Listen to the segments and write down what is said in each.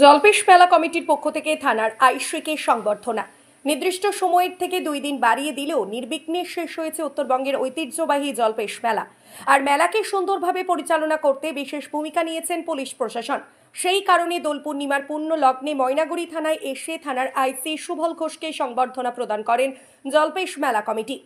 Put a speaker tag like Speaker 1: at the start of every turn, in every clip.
Speaker 1: জলপেশ মেলা কমিটির পক্ষ থেকে থানার আইশ্রিকে সংবর্ধনা। নির্দিষ্ট সময়ের থেকে দুই দিন বাড়িয়ে দিলেও নির্বিঘ্নে শেষ হয়েছে উত্তরবঙ্গের ঐতিহ্যবাহী জলপেশ মেলা। আর মেলাকে সুন্দরভাবে পরিচালনা করতে বিশেষ ভূমিকা নিয়েছেন পুলিশ প্রশাসন। সেই কারণে দোল পূর্ণিমার পূর্ণ লগ্নে ময়নাগুড়ি থানায় এসে থানার আইসি সুভল ঘোষকে সংবর্ধনা প্রদান করেন জলপেশ মেলা কমিটি।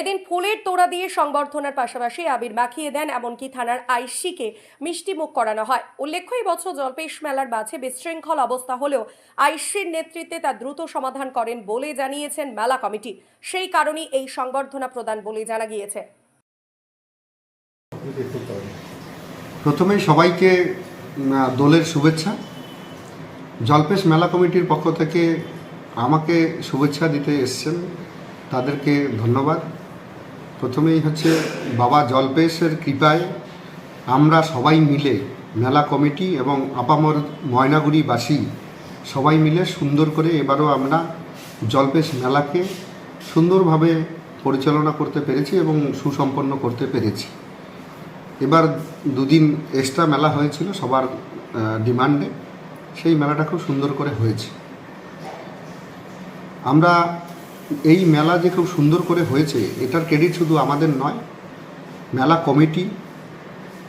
Speaker 1: এদিন ফুলের তোড়া দিয়ে সংবর্ধনার পাশাপাশি আবির মাখিয়ে দেন, এমনকি থানার আইসিকে মিষ্টি মুখ করানো হয়। উল্লেখ্য, এই বছর জলপেশ মেলার মাঝে বিশৃঙ্খল অবস্থা হলেও আইসির নেতৃত্বে তা দ্রুত সমাধান করেন বলে জানিয়েছেন মেলা কমিটি। সেই কারণেই এই সংবর্ধনা প্রদান বলে জানা গিয়েছে।
Speaker 2: প্রথমে সবাইকে দোলের শুভেচ্ছা। জলপেশ মেলা কমিটির পক্ষ থেকে আমাকে শুভেচ্ছা দিতে এসছেন। তাদেরকে ধন্যবাদ। প্রথমেই হচ্ছে বাবা জলপেশের কৃপায় আমরা সবাই মিলে মেলা কমিটি এবং আপামর ময়নাগুড়িবাসী সবাই মিলে সুন্দর করে এবারও আমরা জলপেশ মেলাকে সুন্দরভাবে পরিচালনা করতে পেরেছি এবং সুসম্পন্ন করতে পেরেছি। এবার দুদিন এক্সট্রা মেলা হয়েছিল সবার ডিমান্ডে। সেই মেলাটা খুব সুন্দর করে হয়েছে। আমরা এই মেলা যে খুব সুন্দর করে হয়েছে, এটার ক্রেডিট শুধু আমাদের নয়, মেলা কমিটি,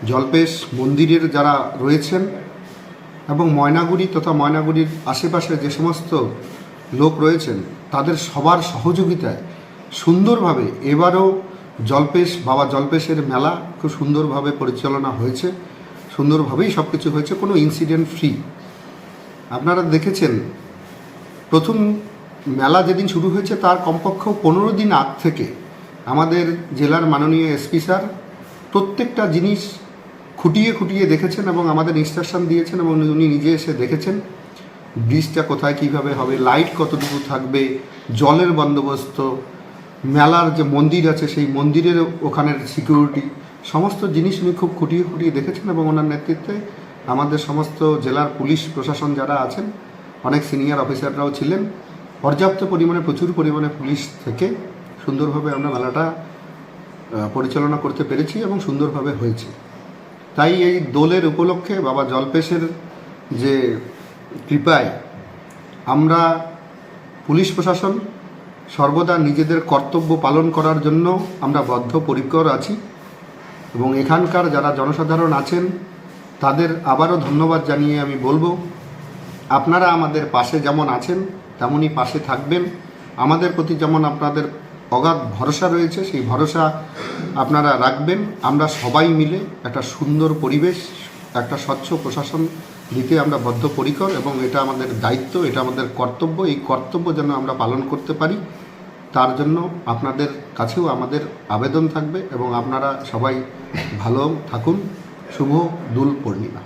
Speaker 2: জলপেশ মন্দিরের যারা রয়েছেন এবং ময়নাগুড়ি তথা ময়নাগুড়ির আশেপাশে যে সমস্ত লোক রয়েছেন, তাদের সবার সহযোগিতায় সুন্দরভাবে এবারও জলপেশ, বাবা জলপেশের মেলা খুব সুন্দরভাবে পরিচালনা হয়েছে, সুন্দরভাবেই সব কিছু হয়েছে, কোনো ইনসিডেন্ট ফ্রি আপনারা দেখেছেন, প্রথম মেলা যেদিন শুরু হয়েছে, তার কমপক্ষে পনেরো দিন আগ থেকে আমাদের জেলার মাননীয় এসপি স্যার প্রত্যেকটা জিনিস খুঁটিয়ে খুঁটিয়ে দেখেছেন এবং আমাদের ইনস্ট্রাকশন দিয়েছেন এবং উনি নিজে এসে দেখেছেন। ব্রিজটা কোথায়, কীভাবে হবে লাইট কতটুকু থাকবে, জলের বন্দোবস্ত, মেলার যে মন্দির আছে, সেই মন্দিরের ওখানের সিকিউরিটি সমস্ত জিনিস উনি খুব খুঁটিয়ে খুঁটিয়ে দেখেছেন এবং ওনার নেতৃত্বে আমাদের সমস্ত জেলার পুলিশ প্রশাসন যারা আছেন, অনেক সিনিয়র অফিসাররাও ছিলেন পর্যাপ্ত পরিমাণে, প্রচুর পরিমাণে পুলিশ থেকে সুন্দরভাবে আমরা মেলাটা পরিচালনা করতে পেরেছি এবং সুন্দরভাবে হয়েছে। তাই এই দোলের উপলক্ষে বাবা জলপেশের যে কৃপায় আমরা পুলিশ প্রশাসন সর্বদা নিজেদের কর্তব্য পালন করার জন্য আমরা বদ্ধপরিকর আছি এবং এখানকার যারা জনসাধারণ আছেন, তাদের আবারও ধন্যবাদ জানিয়ে আমি বলব। আপনারা আমাদের পাশে যেমন আছেন তেমনই পাশে থাকবেন। আমাদের প্রতি যেমন আপনাদের অগাধ ভরসা রয়েছে, সেই ভরসা আপনারা রাখবেন। আমরা সবাই মিলে একটা সুন্দর পরিবেশ, একটা স্বচ্ছ প্রশাসন দিতে আমরা বদ্ধপরিকর এবং এটা আমাদের দায়িত্ব, এটা আমাদের কর্তব্য। এই কর্তব্য যেন আমরা পালন করতে পারি, তার জন্য আপনাদের কাছেও আমাদের আবেদন থাকবে এবং আপনারা সবাই ভালো থাকুন। শুভ দুল পূর্ণিমা।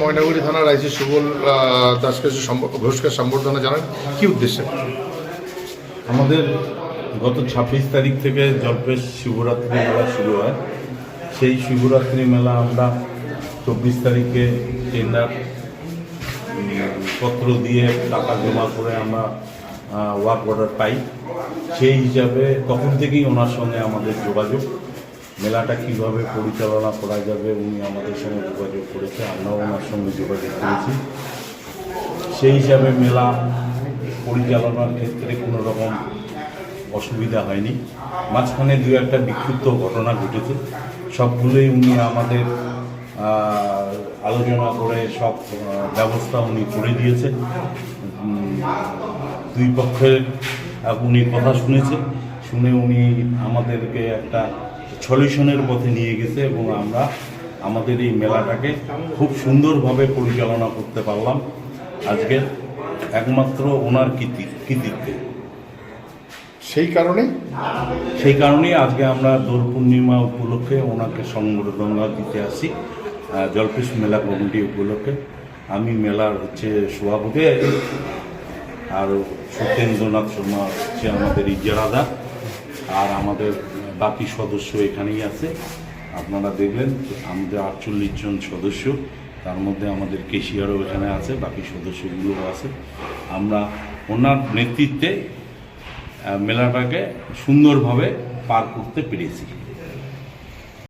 Speaker 3: ময়নাগুড়ি থানার আইসি সুবল দাসকে ঘোষকে সম্বর্ধনা জানান, কি উদ্দেশ্যে?
Speaker 4: আমাদের গত ছাব্বিশ তারিখ থেকে জলপেশ শিবরাত্রি মেলা শুরু হয়। সেই শিবরাত্রি মেলা আমরা চব্বিশ তারিখে টেন্ডার পত্র দিয়ে টাকা জমা করে আমরা ওয়ার্ক অর্ডার পাই। সেই হিসাবে তখন থেকেই ওনার সঙ্গে আমাদের যোগাযোগ। মেলাটা কীভাবে পরিচালনা করা যাবে উনি আমাদের সঙ্গে যোগাযোগ করেছে আমরাও ওনার সঙ্গে যোগাযোগ করেছি। সেই হিসাবে মেলা পরিচালনার ক্ষেত্রে কোনো রকম অসুবিধা হয়নি। মাঝখানে দু একটা বিক্ষিপ্ত ঘটনা ঘটেছে। সবগুলোই উনি আমাদের আলোচনা করে সব ব্যবস্থা উনি করে দিয়েছে। দুই পক্ষের, উনি কথা শুনেছে। শুনে উনি আমাদেরকে একটা সলিউশনের পথে নিয়ে গেছে এবং আমরা আমাদের এই মেলাটাকে খুব সুন্দরভাবে পরিচালনা করতে পারলাম আজকে একমাত্র ওনার কৃতি কৃতিত্বে।
Speaker 3: সেই কারণে?
Speaker 4: সেই কারণেই আজকে আমরা দোল পূর্ণিমা উপলক্ষে ওনাকে সংবর্ধনা দিতে আসি আহ, জলপেশ মেলা কমিটি উপলক্ষে। আমি মেলার হচ্ছে সভাপতি আছি আর সত্যেন্দ্রনাথ শর্মা হচ্ছে আমাদের ইজারাদা আর আমাদের বাকি সদস্য এখানেই আছে। আপনারা দেখলেন আমাদের আটচল্লিশ জন সদস্য, তার মধ্যে আমাদের কেশিয়ারও এখানে আছে, বাকি সদস্যগুলো আছে। আমরা ওনার নেতৃত্বে মেলাটাকে সুন্দরভাবে পার করতে পেরেছি।